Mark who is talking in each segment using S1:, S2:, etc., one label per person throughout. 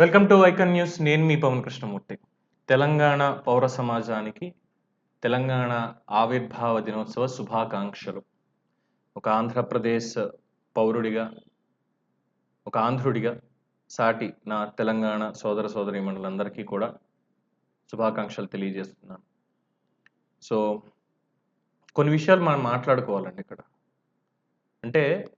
S1: Welcome to icon news. నేను మీ పవన్ కృష్ణమూర్తి. తెలంగాణ పౌర సమాజానికి తెలంగాణ ఆవిర్భావ దినోత్సవ శుభాకాంక్షలు. ఒక ఆంధ్రప్రదేశ్ పౌరుడిగా ఒక ఆంధ్రుడిగా సాటి నా తెలంగాణ సోదర సోదరీమణులందరికీ కూడా శుభాకాంక్షలు తెలియజేస్తున్నాను. సో కొన్ని విషయాలు మనం మాట్లాడుకోవాలండి ఇక్కడ. అంటే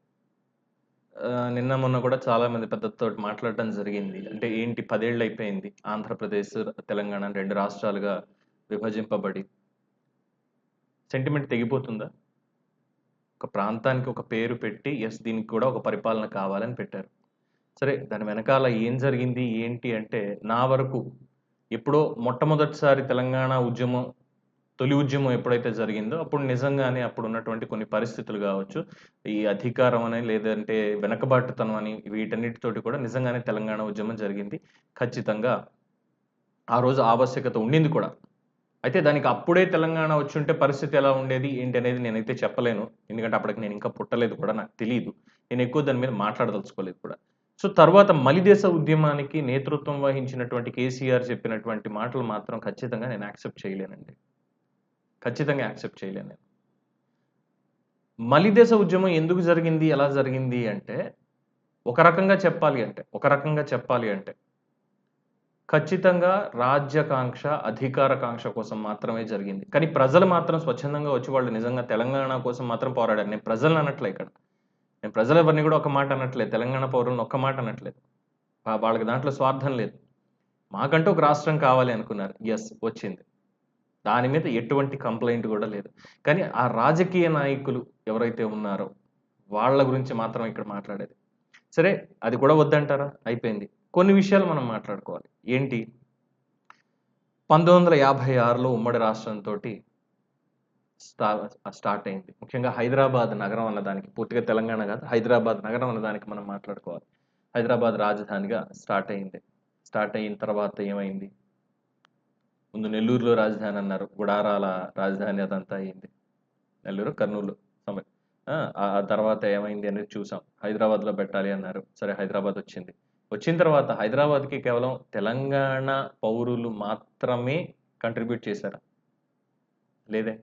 S1: నిన్న మొన్న కూడా చాలా మంది పెద్దతో మాట్లాడటం జరిగింది. అంటే ఏంటి పదేళ్ళు అయిపోయింది. ఆంధ్రప్రదేశ్ తెలంగాణ రెండు రాష్ట్రాలుగా విభజింపబడి. సెంటిమెంట్ తెగిపోతుందా? ఒక ప్రాంతానికి ఒక పేరు పెట్టి ఎస్ దీనికి కూడా ఒక పరిపాలన కావాలని పెట్టారు. సరే దాని వెనకాల ఏం జరిగింది ఏంటి అంటే నా వరకు ఎప్పుడో మొట్టమొదటిసారి తెలంగాణ ఉద్యమం తొలి ఉద్యమం ఎప్పుడైతే జరిగిందో అప్పుడు నిజంగానే అప్పుడు ఉన్నటువంటి కొన్ని పరిస్థితులు కావచ్చు ఈ అధికారం అని లేదంటే వెనకబాటుతనం అని వీటన్నిటితోటి కూడా నిజంగానే తెలంగాణ ఉద్యమం జరిగింది. ఖచ్చితంగా ఆ రోజు ఆవశ్యకత ఉండింది కూడా. అయితే దానికి అప్పుడే తెలంగాణ వచ్చుంటే పరిస్థితి ఎలా ఉండేది ఏంటి అనేది నేనైతే చెప్పలేను. ఎందుకంటే అప్పటికి నేను ఇంకా పుట్టలేదు కూడా నాకు తెలియదు నేను ఎక్కువ దాని మీద మాట్లాడదలుచుకోలేదు కూడా. సో తర్వాత మలిదేశ ఉద్యమానికి నేతృత్వం వహించినటువంటి కేసీఆర్ చెప్పినటువంటి మాటలు మాత్రం ఖచ్చితంగా నేను యాక్సెప్ట్ చేయలేనండి. ఖచ్చితంగా యాక్సెప్ట్ చేయలేను నేను. మలిదేశ ఉద్యమం ఎందుకు జరిగింది ఎలా జరిగింది అంటే ఒక రకంగా చెప్పాలి అంటే ఒక రకంగా చెప్పాలి అంటే ఖచ్చితంగా రాజ్యకాంక్ష అధికారకాంక్ష కోసం మాత్రమే జరిగింది. కానీ ప్రజలు మాత్రం స్వచ్ఛందంగా వచ్చి వాళ్ళు నిజంగా తెలంగాణ కోసం మాత్రం పోరాడారు. నేను ప్రజలను అనట్లే ఇక్కడ. నేను ప్రజలు ఎవరిని కూడా ఒక మాట అనట్లేదు. తెలంగాణ పౌరులను ఒక్క మాట అనట్లేదు. వాళ్ళకి దాంట్లో స్వార్థం లేదు. మాకంటూ ఒక రాష్ట్రం కావాలి అనుకున్నారు. ఎస్ వచ్చింది. దాని మీద ఎటువంటి కంప్లైంట్ కూడా లేదు. కానీ ఆ రాజకీయ నాయకులు ఎవరైతే ఉన్నారో వాళ్ళ గురించి మాత్రం ఇక్కడ మాట్లాడేది. సరే అది కూడా వద్దంటారా? అయిపోయింది. కొన్ని విషయాలు మనం మాట్లాడుకోవాలి. ఏంటి? పంతొమ్మిది వందల యాభై ఆరులో ఉమ్మడి రాష్ట్రంతో స్టా స్టార్ట్ అయింది. ముఖ్యంగా హైదరాబాద్ నగరం అన్నదానికి పూర్తిగా తెలంగాణ కాదు హైదరాబాద్ నగరం అన్నదానికి మనం మాట్లాడుకోవాలి. హైదరాబాద్ రాజధానిగా స్టార్ట్ అయింది. స్టార్ట్ అయిన తర్వాత ఏమైంది? ముందు నెల్లూరులో రాజధాని అన్నారు. గుడారాల రాజధాని అదంతా అయింది నెల్లూరు కర్నూలు సమయం. ఆ తర్వాత ఏమైంది అనేది చూసాం. హైదరాబాద్లో పెట్టాలి అన్నారు. సరే హైదరాబాద్ వచ్చింది. వచ్చిన తర్వాత హైదరాబాద్కి కేవలం తెలంగాణ పౌరులు మాత్రమే కంట్రిబ్యూట్ చేశారా? లేదే.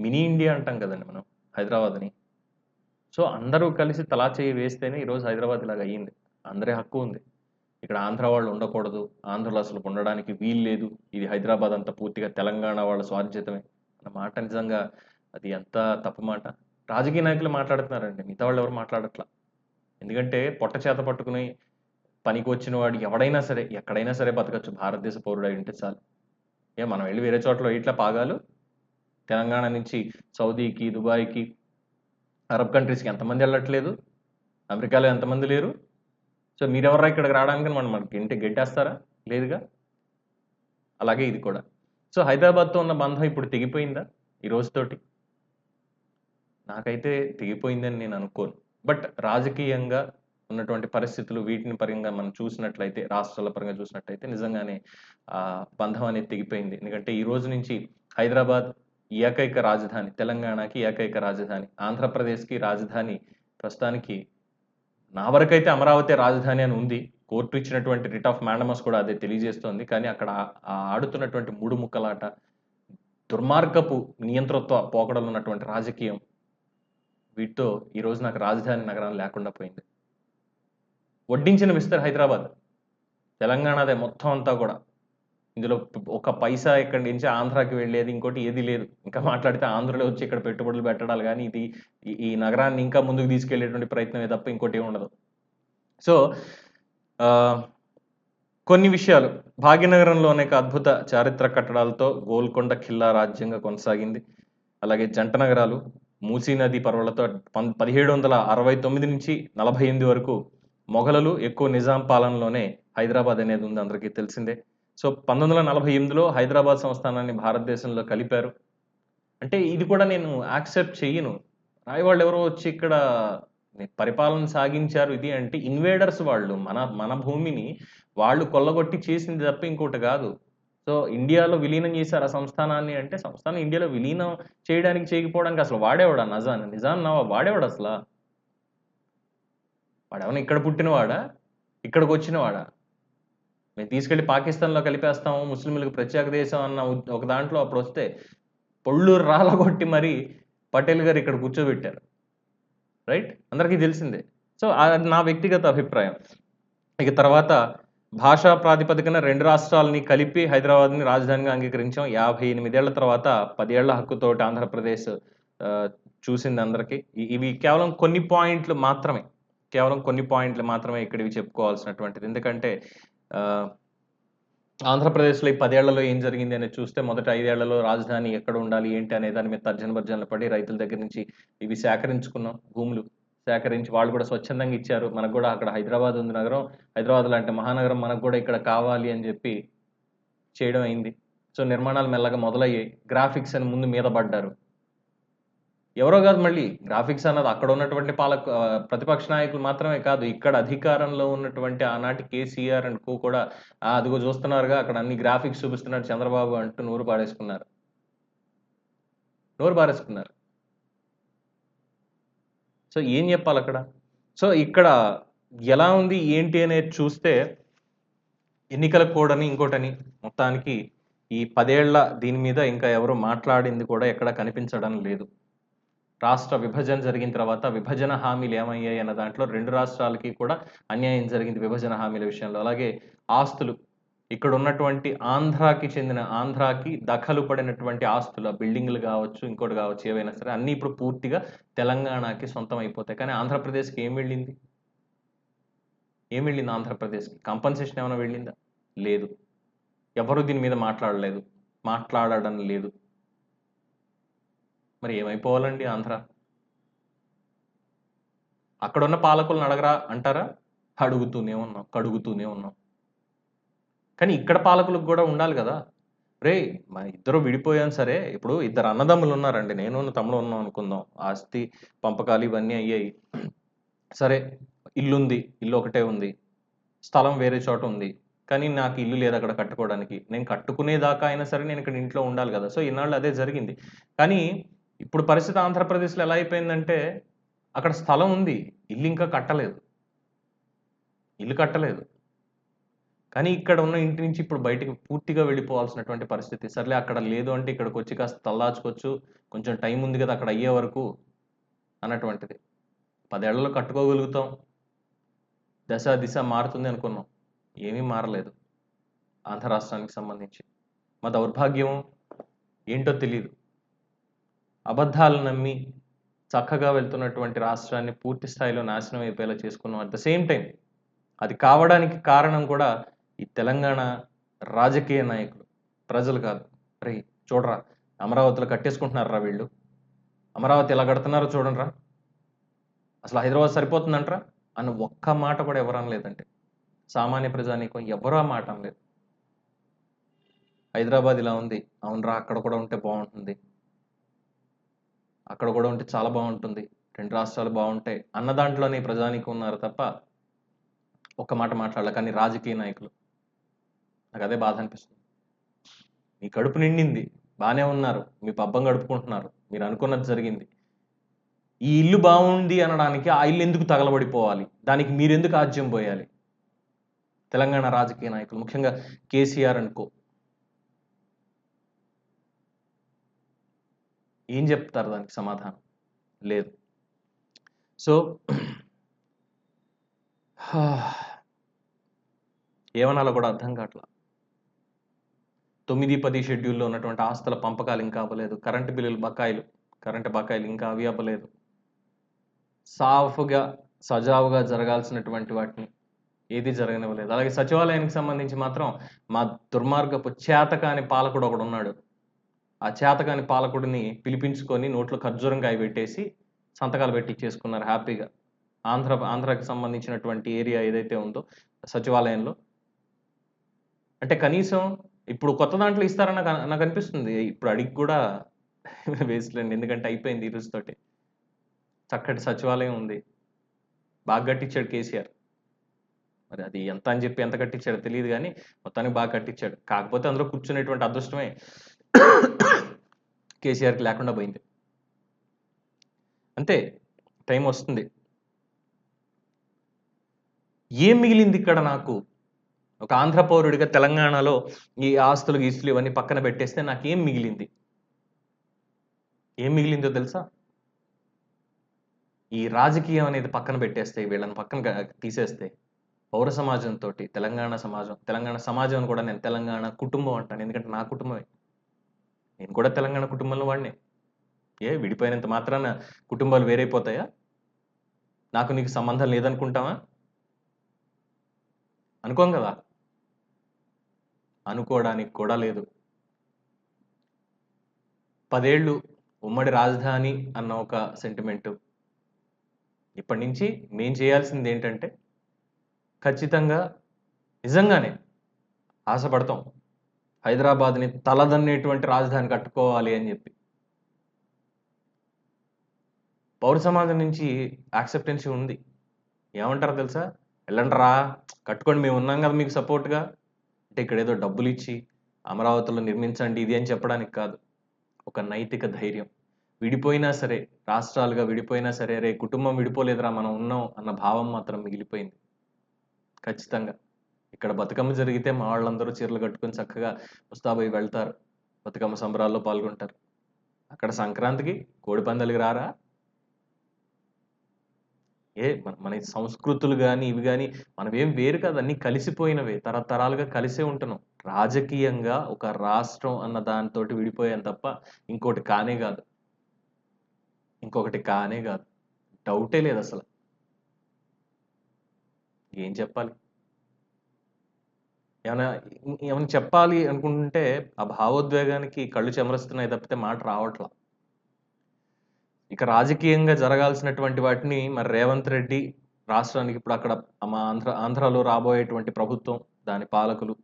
S1: మినీ ఇండియా అంటాం కదండి మనం హైదరాబాద్ని. సో అందరూ కలిసి తలా చేయి వేస్తేనే ఈరోజు హైదరాబాద్ ఇలాగ అయ్యింది. అందరి హక్కు ఉంది. ఇక్కడ ఆంధ్ర వాళ్ళు ఉండకూడదు. ఆంధ్రలో అసలు ఉండడానికి వీలు లేదు. ఇది హైదరాబాద్ అంతా పూర్తిగా తెలంగాణ వాళ్ళ స్వాధీనమే అన్న మాట నిజంగా అది ఎంత తప్పు మాట. రాజకీయ నాయకులు మాట్లాడుతున్నారండి. మిగతా వాళ్ళు ఎవరు మాట్లాడట్లా? ఎందుకంటే పొట్ట చేత పట్టుకుని పనికి వచ్చిన వాడు ఎవడైనా సరే ఎక్కడైనా సరే బతకచ్చు. భారతదేశ పౌరుడు అయి ఉంటే చాలు. ఏ మనం వెళ్ళి వేరే చోట్ల ఇట్లా పాగాలు? తెలంగాణ నుంచి సౌదీకి దుబాయ్కి అరబ్ కంట్రీస్కి ఎంతమంది వెళ్ళట్లేదు? అమెరికాలో ఎంతమంది లేరు? సో మీరెవరా ఇక్కడికి రావడానికి మనం మనకి ఇంటి గెట్టేస్తారా? లేదుగా? అలాగే ఇది కూడా. సో హైదరాబాద్తో ఉన్న బంధం ఇప్పుడు తెగిపోయిందా? ఈ రోజుతోటి? నాకైతే తెగిపోయిందని నేను అనుకోను. బట్ రాజకీయంగా ఉన్నటువంటి పరిస్థితులు వీటిని పరంగా మనం చూసినట్లయితే రాష్ట్రాల పరంగా చూసినట్లయితే నిజంగానే బంధం అనేది తెగిపోయింది. ఎందుకంటే ఈ రోజు నుంచి హైదరాబాద్ ఏకైక రాజధాని తెలంగాణకి ఏకైక రాజధాని ఆంధ్రప్రదేశ్కి రాజధాని ప్రస్తుతానికి నా వరకైతే అమరావతి రాజధాని అని ఉంది. కోర్టు ఇచ్చినటువంటి రిట్ ఆఫ్ మ్యాండమస్ కూడా అదే తెలియజేస్తోంది. కానీ అక్కడ ఆడుతున్నటువంటి మూడు ముక్కలాట దుర్మార్గపు నియంతృత్వ పోకడలు ఉన్నటువంటి రాజకీయం వీటితో ఈ రోజు నాకు రాజధాని నగరం లేకుండా పోయింది. వడ్డించిన విస్తర్ హైదరాబాద్. తెలంగాణదే మొత్తం అంతా కూడా. ఇందులో ఒక పైసా ఇక్కడి నుంచి ఆంధ్రాకి వెళ్ళేది ఇంకోటి ఏది లేదు. ఇంకా మాట్లాడితే ఆంధ్రలో వచ్చి ఇక్కడ పెట్టుబడులు పెట్టడాలు కానీ ఇది ఈ- నగరాన్ని ఇంకా ముందుకు తీసుకెళ్ళేటువంటి ప్రయత్నమే తప్ప ఇంకోటి ఉండదు. సో కొన్ని విషయాలు. భాగ్యనగరంలో అనేక అద్భుత చారిత్రక కట్టడాలతో గోల్కొండ ఖిల్లా రాజ్యంగా కొనసాగింది. అలాగే జంట నగరాలు మూసీ నది పర్వలతో పం పదిహేడు వందల అరవై తొమ్మిది నుంచి నలభై ఎనిమిది వరకు మొఘలలు ఎక్కువ నిజాం పాలనలోనే హైదరాబాద్ అనేది ఉంది అందరికీ తెలిసిందే. సో పంతొమ్మిది వందల నలభై ఎనిమిదిలో హైదరాబాద్ సంస్థానాన్ని భారతదేశంలో కలిపారు. అంటే ఇది కూడా నేను యాక్సెప్ట్ చెయ్యను. రాయవాళ్ళు ఎవరో వచ్చి ఇక్కడ పరిపాలన సాగించారు ఇది అంటే ఇన్వేడర్స్ వాళ్ళు మన మన భూమిని వాళ్ళు కొల్లగొట్టి చేసింది తప్ప ఇంకోటి కాదు. సో ఇండియాలో విలీనం చేశారు ఆ సంస్థానాన్ని అంటే సంస్థానం ఇండియాలో విలీనం చేయడానికి చేయకపోవడానికి అసలు వాడేవాడా నజాన్? నిజాం నవా వాడేవాడు అసలు? వాడేమన్నా ఇక్కడ పుట్టినవాడా? ఇక్కడికి వచ్చినవాడా? మేము తీసుకెళ్ళి పాకిస్తాన్‌లో కలిపేస్తాము. ముస్లింలకు ప్రత్యేక దేశం అన్న ఒక దాంట్లో అప్పుడు వస్తే పొళ్ళు రాలగొట్టి మరి పటేల్ గారు ఇక్కడ కూర్చోబెట్టారు. రైట్? అందరికీ తెలిసిందే. సో, అది నా వ్యక్తిగత అభిప్రాయం. ఇక తర్వాత భాషా ప్రాతిపదికన రెండు రాష్ట్రాలని కలిపి హైదరాబాద్‌ని రాజధానిగా అంగీకరించాం. 58 ఏళ్ళ తర్వాత పదేళ్ళ హక్కుతోటి ఆంధ్రప్రదేశ్ చూసింది అందరికీ ఇవి కేవలం కొన్ని పాయింట్లు మాత్రమే. కేవలం కొన్ని పాయింట్లు మాత్రమే ఇక్కడ ఇవి చెప్పుకోవాల్సినటువంటిది. ఎందుకంటే ఆంధ్రప్రదేశ్‌లో ఈ పదేళ్ళలో ఏం జరిగింది అనేది చూస్తే మొదట ఐదేళ్ళలో రాజధాని ఎక్కడ ఉండాలి? ఏంటి? అనే దాని మీద తర్జన భర్జనలు పడి రైతుల దగ్గర నుంచి ఇవి సేకరించుకున్నాం భూములు. సేకరించి వాళ్ళు కూడా స్వచ్ఛందంగా ఇచ్చారు. మనకు కూడా అక్కడ హైదరాబాద్ ఉంది నగరం. హైదరాబాద్ లాంటి మహానగరం మనకు కూడా ఇక్కడ కావాలి అని చెప్పి చేయడం అయింది. సో, నిర్మాణాలు మెల్లగా మొదలయ్యాయి. గ్రాఫిక్స్ అని ముందు మీద పడ్డారు. ఎవరో కాదు మళ్ళీ గ్రాఫిక్స్ అన్నది అక్కడ ఉన్నటువంటి పాలక ప్రతిపక్ష నాయకులు మాత్రమే కాదు. ఇక్కడ అధికారంలో ఉన్నటువంటి ఆనాటి కేసీఆర్ అండ్ కో కూడా అదిగో చూస్తున్నారుగా అక్కడ అన్ని గ్రాఫిక్స్ చూపిస్తున్నాడు చంద్రబాబు అంటూ నోరు పారేసుకున్నారు నోరు పారేసుకున్నారు. సో, ఏం చెప్పాలి అక్కడ సో, ఇక్కడ ఎలా ఉంది? ఏంటి? అనేది చూస్తే ఎన్నికల కూడా అని ఇంకోటని మొత్తానికి ఈ పదేళ్ళ దీని మీద ఇంకా ఎవరు మాట్లాడింది కూడా ఎక్కడ కనిపించడం లేదు. రాష్ట్ర విభజన జరిగిన తర్వాత విభజన హామీలు ఏమయ్యాయి అన్న దాంట్లో రెండు రాష్ట్రాలకి కూడా అన్యాయం జరిగింది విభజన హామీల విషయంలో. అలాగే ఆస్తులు ఇక్కడ ఉన్నటువంటి ఆంధ్రాకి చెందిన ఆంధ్రాకి దఖలు పడినటువంటి ఆస్తులు ఆ బిల్డింగులు కావచ్చు, ఇంకోటి కావచ్చు ఏవైనా సరే అన్నీ ఇప్పుడు పూర్తిగా తెలంగాణకి సొంతం అయిపోతాయి. కానీ ఆంధ్రప్రదేశ్‌కి ఏం వెళ్ళింది? ఏం వెళ్ళింది ఆంధ్రప్రదేశ్‌కి? కంపన్సేషన్ ఏమైనా వెళ్ళిందా? లేదు. ఎవరు దీని మీద మాట్లాడలేదు. మాట్లాడడం లేదు. మరి ఏమైపోవాలండి ఆంధ్ర? అక్కడున్న పాలకులను అడగరా అంటారా? అడుగుతూనే ఉన్నాం. కడుగుతూనే ఉన్నాం. కానీ ఇక్కడ పాలకులకు కూడా ఉండాలి కదా! రే మా ఇద్దరు విడిపోయాం సరే, ఇప్పుడు ఇద్దరు అన్నదమ్ములు ఉన్నారండి. నేను తమ్ముడు ఉన్నాం అనుకుందాం. ఆస్తి పంపకాలు ఇవన్నీ అయ్యాయి. సరే ఇల్లుంది. ఇల్లు ఒకటే ఉంది. స్థలం వేరే చోట ఉంది. కానీ నాకు ఇల్లు లేదు అక్కడ కట్టుకోవడానికి. నేను కట్టుకునేదాకా అయినా సరే నేను ఇక్కడ ఇంట్లో ఉండాలి కదా! సో, ఇన్నాళ్ళు అదే జరిగింది. కానీ ఇప్పుడు పరిస్థితి ఆంధ్రప్రదేశ్‌లో ఎలా అయిపోయిందంటే అక్కడ స్థలం ఉంది. ఇల్లు ఇంకా కట్టలేదు. ఇల్లు కట్టలేదు. కానీ ఇక్కడ ఉన్న ఇంటి నుంచి ఇప్పుడు బయటికి పూర్తిగా వెళ్ళిపోవాల్సినటువంటి పరిస్థితి. సర్లే అక్కడ లేదు అంటే ఇక్కడికొచ్చి కాస్త తల్లాచుకోవచ్చు కొంచెం టైం ఉంది కదా! అక్కడ అయ్యే వరకు అన్నటువంటిది. పదేళ్ళలో కట్టుకోగలుగుతాం. దశ, దిశ మారుతుంది అనుకున్నాం. ఏమీ మారలేదు. ఆంధ్ర రాష్ట్రానికి సంబంధించి. మా దౌర్భాగ్యం ఏంటో తెలియదు అబద్ధాలు నమ్మి చక్కగా వెళ్తున్నటువంటి రాష్ట్రాన్ని పూర్తి స్థాయిలో నాశనం అయిపోయేలా చేసుకున్నాం. అట్ ద సేమ్ టైం అది కావడానికి కారణం కూడా ఈ తెలంగాణ రాజకీయ నాయకులు. ప్రజలు కాదు. రే చూడరా అమరావతిలో కట్టేసుకుంటున్నారా వీళ్ళు. అమరావతి ఎలా కడుతున్నారో చూడండిరా. అసలు హైదరాబాద్ సరిపోతుందంటరా?" అన్న ఒక్క మాట కూడా ఎవరు లేదంటే సామాన్య ప్రజానీకం ఎవరు ఆ మాట అనలేదు. హైదరాబాద్ ఇలా ఉంది. అవునురా అక్కడ కూడా ఉంటే బాగుంటుంది అక్కడ కూడా ఉంటే చాలా బాగుంటుంది రెండు రాష్ట్రాలు బాగుంటాయి అన్న దాంట్లోనే ప్రజానికి ఉన్నారు తప్ప ఒక్క మాట మాట్లాడలే. కానీ రాజకీయ నాయకులు. నాకు అదే బాధ అనిపిస్తుంది. మీ కడుపు నిండింది. బాగానే ఉన్నారు. మీ పబ్బం గడుపుకుంటున్నారు. మీరు అనుకున్నది జరిగింది. ఈ ఇల్లు బాగుంది అనడానికి ఆ ఇల్లు ఎందుకు తగలబడిపోవాలి? దానికి మీరెందుకు ఆజ్యం పోయాలి? తెలంగాణ రాజకీయ నాయకులు. ముఖ్యంగా కేసీఆర్ అనుకో ఏం చెప్తారు దానికి సమాధానం? లేదు. సో ఏమనాలో కూడా అర్థం కావట్లా తొమ్మిది పది షెడ్యూల్‌లో ఉన్నటువంటి ఆస్తుల పంపకాలు ఇంకా అవ్వలేదు. కరెంట్ బిల్లులు బకాయిలు, కరెంట్ బకాయిలు ఇంకా అవి అవ్వలేదు. సాఫ్‌గా, సజావుగా జరగాల్సినటువంటి వాటిని ఏది జరగనివ్వలేదు. అలాగే సచివాలయానికి సంబంధించి మాత్రం మా దుర్మార్గపు చేతకాని పాలకుడు ఒకడున్నాడు. ఆ చేతకాని పాలకుడిని పిలిపించుకొని నోట్లో ఖర్జూరం కాయ పెట్టేసి సంతకాలు పెట్టిచ్చేసుకున్నారు హ్యాపీగా. ఆంధ్ర ఆంధ్రాకి సంబంధించినటువంటి ఏరియా ఏదైతే ఉందో సచివాలయంలో. అంటే కనీసం ఇప్పుడు కొత్త దాంట్లో ఇస్తారని నాకు అనిపిస్తుంది. ఇప్పుడు అడిగి కూడా వేస్ట్‌లేండి. ఎందుకంటే అయిపోయింది ఈ రోజుతోటి. చక్కటి సచివాలయం ఉంది. బాగా కట్టించాడు కేసీఆర్. మరి అది ఎంత అని చెప్పి ఎంత కట్టించాడో తెలియదు కానీ మొత్తానికి బాగా కట్టించాడు. కాకపోతే అందులో కూర్చునేటువంటి అదృష్టమే కేసీఆర్‌కి లేకుండా పోయింది. అంతే. టైం వస్తుంది. ఏం మిగిలింది ఇక్కడ నాకు? ఒక ఆంధ్ర పౌరుడిగా తెలంగాణలో ఈ ఆస్తులు గీస్తులు ఇవన్నీ పక్కన పెట్టేస్తే నాకేం మిగిలింది ఏం మిగిలిందో తెలుసా ఈ రాజకీయం అనేది పక్కన పెట్టేస్తే వీళ్ళని పక్కన తీసేస్తే పౌర సమాజంతో తెలంగాణ సమాజం తెలంగాణ సమాజం కూడా నేను తెలంగాణ కుటుంబం అంటాను ఎందుకంటే నా కుటుంబమే నేను కూడా తెలంగాణ కుటుంబంలో వాడినే. ఏ విడిపోయినంత మాత్రాన కుటుంబాలు వేరైపోతాయా? నాకు నీకు సంబంధం లేదనుకుంటావా? అనుకోం కదా? అనుకోవడానికి కూడా లేదు. పదేళ్ళు ఉమ్మడి రాజధాని అన్న ఒక సెంటిమెంట్. ఇప్పటి నుంచి మేం చేయాల్సింది ఏంటంటే ఖచ్చితంగా నిజంగానే ఆశపడతాం. హైదరాబాద్ని తలదన్నేటువంటి రాజధాని కట్టుకోవాలి అని చెప్పి. పౌర సమాజం నుంచి యాక్సెప్టెన్సీ ఉంది. ఏమంటారు తెలుసా? వెళ్ళండి రా కట్టుకోండి మేము ఉన్నాం కదా మీకు సపోర్ట్గా. అంటే ఇక్కడ ఏదో డబ్బులు ఇచ్చి అమరావతిలో నిర్మించండి ఇది అని చెప్పడానికి కాదు. ఒక నైతిక ధైర్యం. విడిపోయినా సరే రాష్ట్రాలుగా విడిపోయినా సరే రే కుటుంబం విడిపోలేదురా మనం ఉన్నాం అన్న భావం మాత్రం మిగిలిపోయింది. ఖచ్చితంగా. ఇక్కడ బతుకమ్మ జరిగితే మా వాళ్ళందరూ చీరలు కట్టుకొని చక్కగా ముస్తాబై వెళ్తారు. బతుకమ్మ సంబరాల్లో పాల్గొంటారు. అక్కడ సంక్రాంతికి కోడి పందాలకి రారా? ఏ మన సంస్కృతులు కానీ ఇవి కానీ మనమేం వేరు కాదు అన్నీ కలిసిపోయినవే తరతరాలుగా కలిసే ఉంటున్నాం. రాజకీయంగా ఒక రాష్ట్రం అన్న దానితో విడిపోయాం తప్ప ఇంకోటి కానే కాదు. ఇంకొకటి కానే కాదు. డౌటే లేదు అసలు. ఏం చెప్పాలి? ఏమైనా ఏమైనా చెప్పాలి అనుకుంటే ఆ భావోద్వేగానికి కళ్ళు చెమరస్తున్నాయి తప్పితే మాట రావట్లా. ఇక రాజకీయంగా జరగాల్సినటువంటి వాటిని మరి రేవంత్ రెడ్డి రాష్ట్రానికి ఇప్పుడు అక్కడ మా ఆంధ్ర ఆంధ్రాలో రాబోయేటువంటి ప్రభుత్వం దాని పాలకులు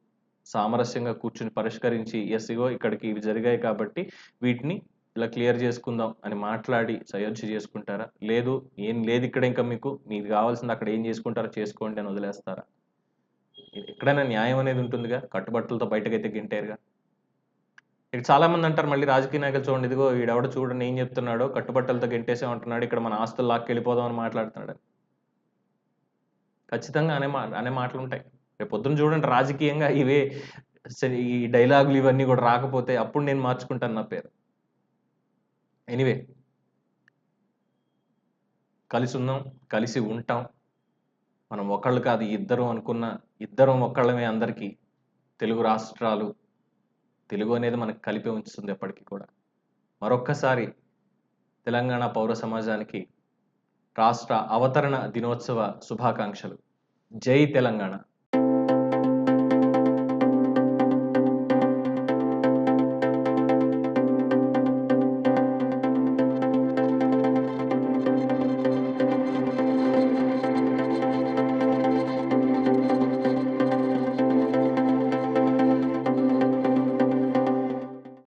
S1: సామరస్యంగా కూర్చుని పరిష్కరించి ఎస్ ఇగో ఇక్కడికి ఇవి జరిగాయి కాబట్టి వీటిని ఇలా క్లియర్ చేసుకుందాం అని మాట్లాడి సయోధ్య చేసుకుంటారా? లేదు ఏం లేదు ఇక్కడ ఇంకా మీకు మీకు కావాల్సింది అక్కడ ఏం చేసుకుంటారో చేసుకోండి అని వదిలేస్తారా? ఎక్కడైనా న్యాయం అనేది ఉంటుందిగా? కట్టుబట్టలతో బయటకైతే గింటారుగా? ఇక్కడ చాలామంది అంటారు మళ్ళీ రాజకీయ నాయకులు చూడండి ఇదిగో ఈడెవడ చూడండి ఏం చెప్తున్నాడో కట్టుబట్టలతో గెంటేసే ఉంటున్నాడు ఇక్కడ మన ఆస్తులు లాక్కెళ్ళిపోదాం అని మాట్లాడుతున్నాడు. ఖచ్చితంగా అనే మా అనే మాటలు ఉంటాయి రేపు పొద్దున చూడండి రాజకీయంగా ఇవే సరే, ఈ డైలాగులు ఇవన్నీ కూడా రాకపోతే అప్పుడు నేను మార్చుకుంటాను నా పేరు. ఎనీవే. కలిసి ఉందాం కలిసి ఉంటాం. మనం ఒకళ్ళు కాదు ఇద్దరం అనుకున్న ఇద్దరం ఒక్కళ్ళమే అందరికీ తెలుగు రాష్ట్రాలు తెలుగు అనేది మనకు కలిపి ఉంచుతుంది ఎప్పటికీ కూడా. మరొక్కసారి తెలంగాణ పౌర సమాజానికి రాష్ట్ర అవతరణ దినోత్సవ శుభాకాంక్షలు. జై తెలంగాణ.